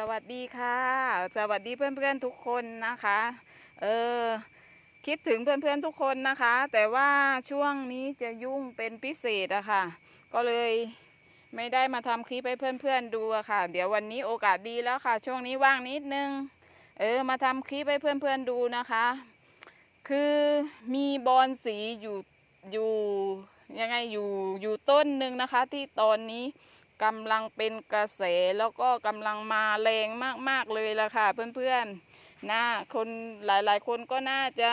สวัสดีค่ะ สวัสดีเพื่อนๆทุกคนนะคะ เออคิดถึงเพื่อนๆทุกคนนะคะ แต่ว่าช่วงนี้จะยุ่งเป็นพิเศษอะค่ะ ก็เลยไม่ได้มาทำคลิปให้เพื่อนๆดูอะค่ะ เดี๋ยววันนี้โอกาสดีแล้วค่ะ ช่วงนี้ว่างนิดนึง เออมาทำคลิปให้เพื่อนๆดูนะคะ คือมีบอลสีอยู่อยู่ยังไงอยู่อยู่ต้นหนึ่งนะคะ ที่ตอนนี้ กำลังเป็นกระแสแล้วก็กำลังมาแรงมากๆเลยล่ะค่ะ เพื่อนๆน่าคนหลายๆ คนก็น่าจะ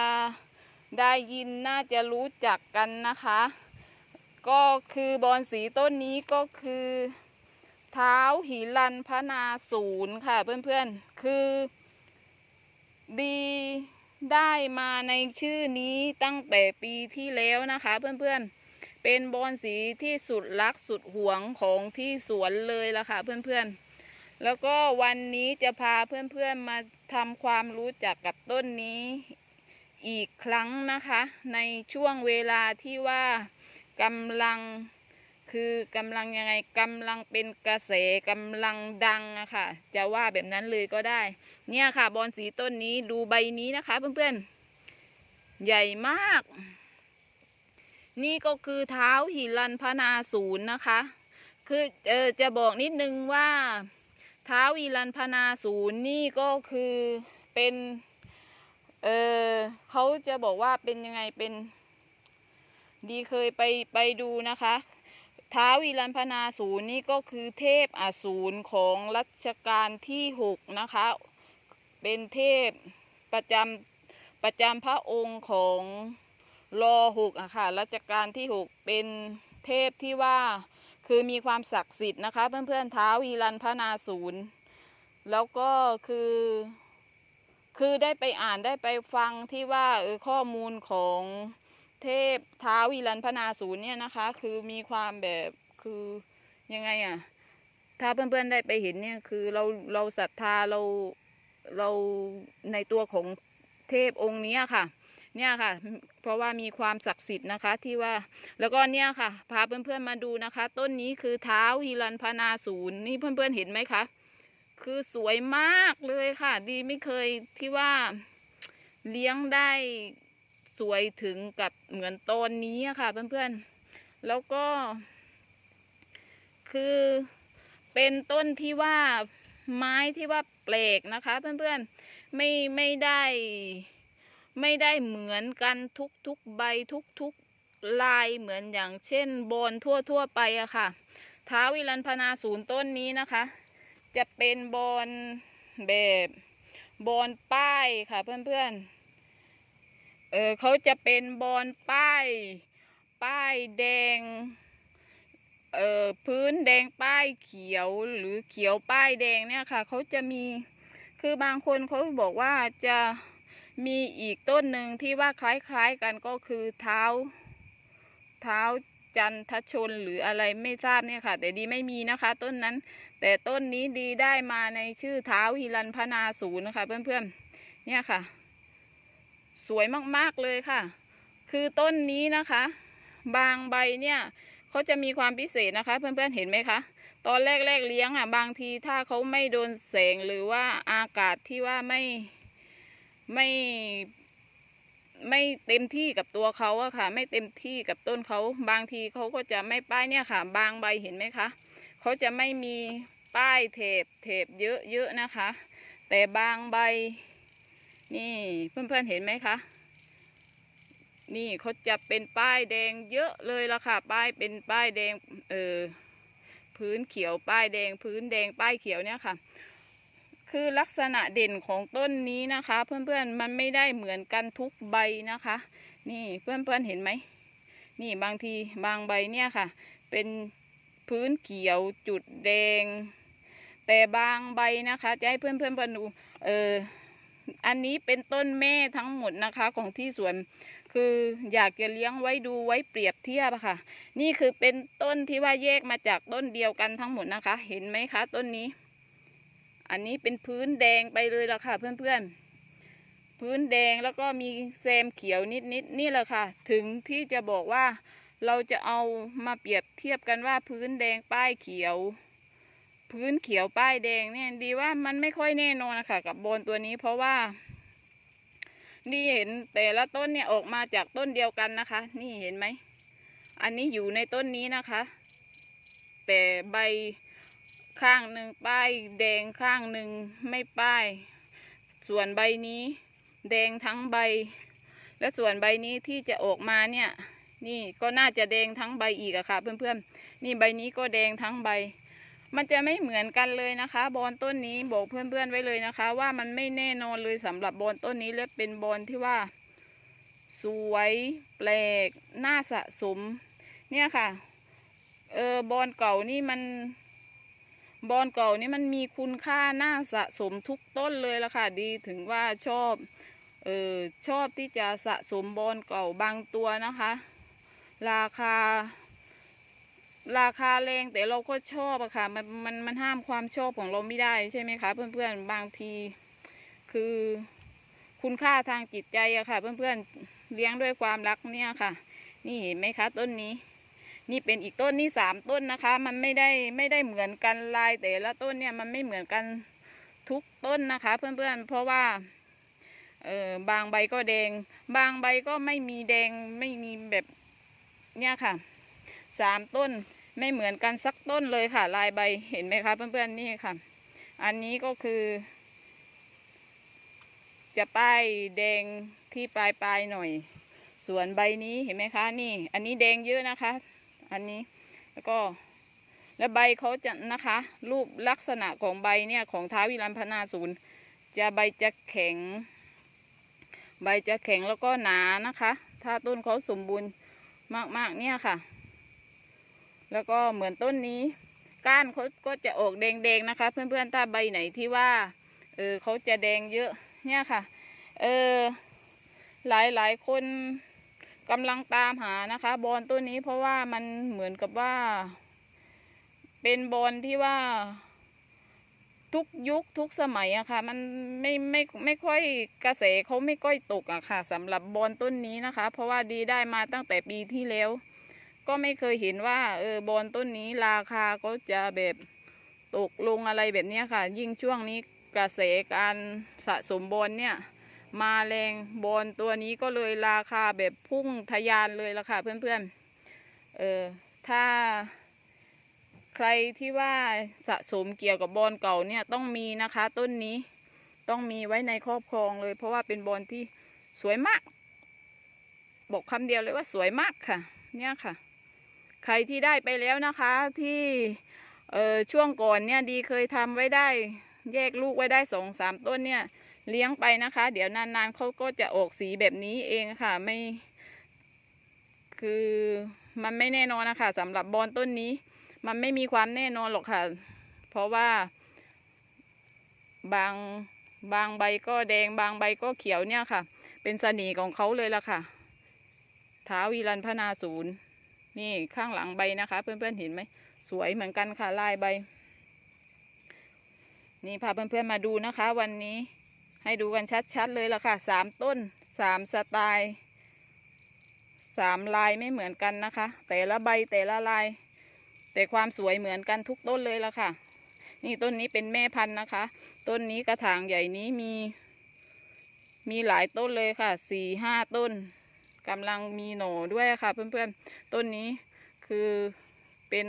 ได้ยินน่าจะรู้จักกันนะคะ ก็คือบอลสีต้นนี้ก็คือเท้าหิรันพนาศูนย์ค่ะ เพื่อนๆ คือ ดีได้มาในชื่อนี้ตั้งแต่ปีที่แล้วนะคะ เพื่อนๆ เป็นบอนสีที่สุดรักสุดหวงของที่สวนเลยล่ะค่ะเพื่อนๆ แล้วก็วันนี้จะพาเพื่อนๆมาทำความรู้จักกับต้นนี้อีกครั้งนะคะ ในช่วงเวลาที่ว่ากำลังคือกำลังยังไงกำลังเป็นกระแสกำลังดังอะค่ะ จะว่าแบบนั้นเลยก็ได้ เนี่ยค่ะบอนสีต้นนี้ดูใบนี้นะคะเพื่อนๆ ใหญ่มาก นี่ก็คือเท้าหิรันพนาศูนย์นะคะ คือเออจะบอกนิดนึงว่าเท้าหิรันพนาศูนย์นี่ก็คือเป็นเออเขาจะบอกว่าเป็นยังไงเป็นดีเคยไปไปดูนะคะท้าวิรันพนาศูนย์นี่ก็คือเทพอสูรของรัชกาลที่หกนะคะ เป็นเทพประจำประจำพระองค์ของ รอหกอะค่ะรัชกาลที่หกเป็นเทพที่ว่าคือมีความศักดิ์สิทธิ์นะคะ เพื่อนๆท้าววิรันพนาศูนย์แล้วก็คือคือได้ไปอ่านได้ไปฟังที่ว่าเออข้อมูลของเทพท้าววิรันพนาศูนย์เนี่ยนะคะ คือมีความแบบคือยังไงอะ่ะ ถ้าเพื่อนๆได้ไปเห็นเนี่ยคือเราเราศรัทธาเราเราในตัวของเทพองค์นี้ค่ะ เนี่ยค่ะ เพราะว่ามีความศักดิ์สิทธิ์นะคะที่ว่าแล้วก็เนี่ยค่ะ พาเพื่อนๆมาดูนะคะ ต้นนี้คือเท้าฮิรันพนาศูนย์นี่เพื่อนๆเห็นไหมคะ คือสวยมากเลยค่ะ ดีไม่เคยที่ว่าเลี้ยงได้สวยถึงกับเหมือนตอนนี้อะค่ะ เพื่อนๆ แล้วก็ คือเป็นต้นที่ว่าไม้ที่ว่าแปลกนะคะ เพื่อนๆไม่ไม่ได้ ไม่ได้เหมือนกันทุกๆใบทุกๆลายเหมือนอย่างเช่นบอนทั่วๆไปอะค่ะท้าวิรันพนาศูนย์ต้นนี้นะคะ จะเป็นบอนแบบบอนป้ายค่ะเพื่อนๆ เออเขาจะเป็นบอลป้าย ป้ายแดง เออพื้นแดงป้ายเขียวหรือเขียวป้ายแดงเนี่ยค่ะเขาจะมีคือบางคนเขาบอกว่าจะ มีอีกต้นหนึ่งที่ว่าคล้ายๆกันก็คือเท้า เท้าจันทชนหรืออะไรไม่ทราบเนี่ยค่ะ แต่ดีไม่มีนะคะ ต้นนั้น แต่ต้นนี้ดีได้มาในชื่อเท้าฮิรันพนาศูนย์นะคะ เพื่อนๆเนี่ยค่ะ สวยมากๆเลยค่ะ คือต้นนี้นะคะ บางใบเนี่ยเขาจะมีความพิเศษนะคะ เพื่อนๆเห็นไหมคะตอนแรกๆเลี้ยงอะบางทีถ้าเขาไม่โดนแสงหรือว่าอากาศที่ว่าไม่ ไม่ไม่เต็มที่กับตัวเขาอะค่ะ ไม่เต็มที่กับต้นเขาบางทีเขาก็จะไม่ป้ายเนี่ยค่ะ บางใบเห็นไหมคะเขาจะไม่มีป้ายเถบเถบเยอะๆนะคะ แต่บางใบ นี่เพื่อนๆเห็นไหมคะนี่เขาจะเป็นป้ายแดงเยอะเลยละค่ะ ป้ายเป็นป้ายแดงเออพื้นเขียวป้ายแดงพื้นแดงป้ายเขียวเนี่ยค่ะ คือลักษณะเด่นของต้นนี้นะคะ เพื่อนๆมันไม่ได้เหมือนกันทุกใบนะคะ นี่เพื่อนๆเห็นไหมนี่บางทีบางใบเนี่ยค่ะ เป็นพื้นเขียวจุดแดง แต่บางใบนะคะ จะให้เพื่อนๆดูเอออันนี้เป็นต้นแม่ทั้งหมดนะคะของที่สวน คืออยากจะเลี้ยงไว้ดูไว้เปรียบเทียบอะค่ะ นี่คือเป็นต้นที่ว่าแยกมาจากต้นเดียวกันทั้งหมดนะคะ เห็นไหมคะต้นนี้ อันนี้เป็นพื้นแดงไปเลยละค่ะเพื่อนๆ พื้นแดงแล้วก็มีแซมเขียวนิดๆนนี่แหละค่ะ ถึงที่จะบอกว่าเราจะเอามาเปรียบเทียบกันว่าพื้นแดงป้ายเขียว พื้นเขียวป้ายแดงเนี่ยดีว่ามันไม่ค่อยแน่นอนนะคะกับบอลตัวนี้เพราะว่าดีเห็นแต่ละต้นเนี่ยออกมาจากต้นเดียวกันนะคะ นี่เห็นไหม อันนี้อยู่ในต้นนี้นะคะ แต่ใบ ข้างหนึ่งป้ายแดงข้างหนึ่งไม่ป้าย ส่วนใบนี้ แดงทั้งใบ และส่วนใบนี้ที่จะออกมาเนี่ย นี่ก็น่าจะแดงทั้งใบอีกอะค่ะ เพื่อนๆ นี่ใบนี้ก็แดงทั้งใบ มันจะไม่เหมือนกันเลยนะคะ บอนต้นนี้บอกเพื่อนๆไว้เลยนะคะ ว่ามันไม่แน่นอนเลยสำหรับบอนต้นนี้และเป็นบอนที่ว่า สวยแปลกน่าสะสม เนี่ยค่ะเออบอนเก่านี่มัน บอนเก่านี่มันมีคุณค่าน่าสะสมทุกต้นเลยละค่ะ ดีถึงว่าชอบเออชอบที่จะสะสมบอนเก่าบางตัวนะคะ ราคา ราคาแรงแต่เราก็ชอบอะค่ะมันมันมันห้ามความชอบของเราไม่ได้ใช่ไหมคะ เพื่อนๆบางทีคือคุณค่าทางจิตใจอะค่ะ เพื่อนๆเลี้ยงด้วยความรักเนี่ยค่ะ นี่เห็นไหมคะต้นนี้ นี่เป็นอีกต้นนี่สามต้นนะคะ มันไม่ได้ไม่ได้เหมือนกันลายแต่ละต้นเนี่ยมันไม่เหมือนกันทุกต้นนะคะ เพื่อนๆเพราะว่าเออบางใบก็แดง บางใบก็ไม่มีแดงไม่มีแบบเนี่ยค่ะสามต้นไม่เหมือนกันสักต้นเลยค่ะ ลายใบเห็นไหมคะเพื่อนๆนี่ค่ะ อันนี้ก็คือ จะป้ายแดงที่ปลายปลายหน่อย ส่วนใบนี้เห็นไหมคะนี่ อันนี้แดงเยอะนะคะ อันนี้ แล้วก็แล้วใบเขาจะนะคะ รูปลักษณะของใบเนี่ยของท้าวิรัมพนาศูนย์จะใบจะแข็ง ใบจะแข็งแล้วก็หนานะคะ ถ้าต้นเขาสมบูรณ์มากๆเนี่ยค่ะ แล้วก็เหมือนต้นนี้ ก้านเขาก็จะออกแดงๆนะคะ เพื่อนๆถ้าใบไหนที่ว่าเออเขาจะแดงเยอะเนี่ยค่ะ เออหลายๆคน กำลังตามหานะคะ บอลต้นนี้เพราะว่ามันเหมือนกับว่า เป็นบอลที่ว่า ทุกยุคทุกสมัยอะค่ะ มันไม่ไม่ไม่ค่อยกระแสเขาไม่ค่อยตกอะค่ะสำหรับบอลต้นนี้นะคะ เพราะว่าดีได้มาตั้งแต่ปีที่แล้ว ก็ไม่เคยเห็นว่า เออบอลต้นนี้ราคาก็จะแบบตกลงอะไรแบบนี้ค่ะ ยิ่งช่วงนี้กระแสการสะสมบอลเนี่ย มาแรงบอลตัวนี้ก็เลยราคาแบบพุ่งทะยานเลยละค่ะเพื่อนๆ เออถ้าใครที่ว่าสะสมเกี่ยวกับบอลเก่าเนี่ยต้องมีนะคะต้นนี้ต้องมีไว้ในครอบครองเลย เพราะว่าเป็นบอลที่สวยมาก บอกคำเดียวเลยว่าสวยมากค่ะ เนี่ยค่ะ ใครที่ได้ไปแล้วนะคะที่ช่วงก่อนเนี่ยดีเคยทำไว้ได้ แยกลูกไว้ได้สองสามต้นเนี่ย เลี้ยงไปนะคะ เดี๋ยวนานๆเขาก็จะออกสีแบบนี้เองค่ะ ไม่ คือมันไม่แน่นอนนะคะสำหรับบอลต้นนี้ มันไม่มีความแน่นอนหรอกค่ะ เพราะว่า บางบางใบก็แดงบางใบก็เขียวเนี่ยค่ะ เป็นเสน่ห์ของเขาเลยล่ะค่ะท้าวีรันพนาศูนย์ นี่ข้างหลังใบนะคะ เพื่อนๆเห็นไหมสวยเหมือนกันค่ะลายใบ นี่พาเพื่อนๆมาดูนะคะ วันนี้ ให้ดูกันชัดๆเลยล่ะค่ะสามต้นสามสไตล์สามลายไม่เหมือนกันนะคะ แต่ละใบแต่ละลาย แต่ความสวยเหมือนกันทุกต้นเลยละค่ะ นี่ต้นนี้เป็นแม่พันธุ์นะคะ ต้นนี้กระถางใหญ่นี้มี มีหลายต้นเลยค่ะสี่ห้าต้นกำลังมีหน่อด้วยค่ะ เพื่อนๆ ต้นนี้คือเป็น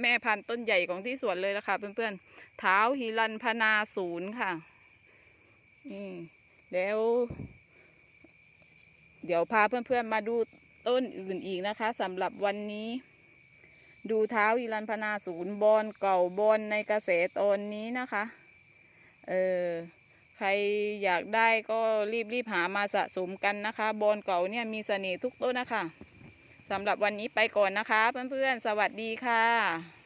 แม่พันธุ์ต้นใหญ่ของที่สวนเลยละค่ะ เพื่อนๆเท้าหิรันพนาศูนย์ค่ะ นี่แล้วเดี๋ยวพาเพื่อนๆมาดูต้นอื่นอีกนะคะสำหรับวันนี้ ดูเท้าอิรันพนาศูนย์บอลเก่าบอลในกระแสตอนนี้นะคะ เออใครอยากได้ก็รีบรีบหามาสะสมกันนะคะ บอลเก่าเนี่ยมีเสน่ห์ทุกต้นนะคะสำหรับวันนี้ไปก่อนนะคะ เพื่อนๆ สวัสดีค่ะ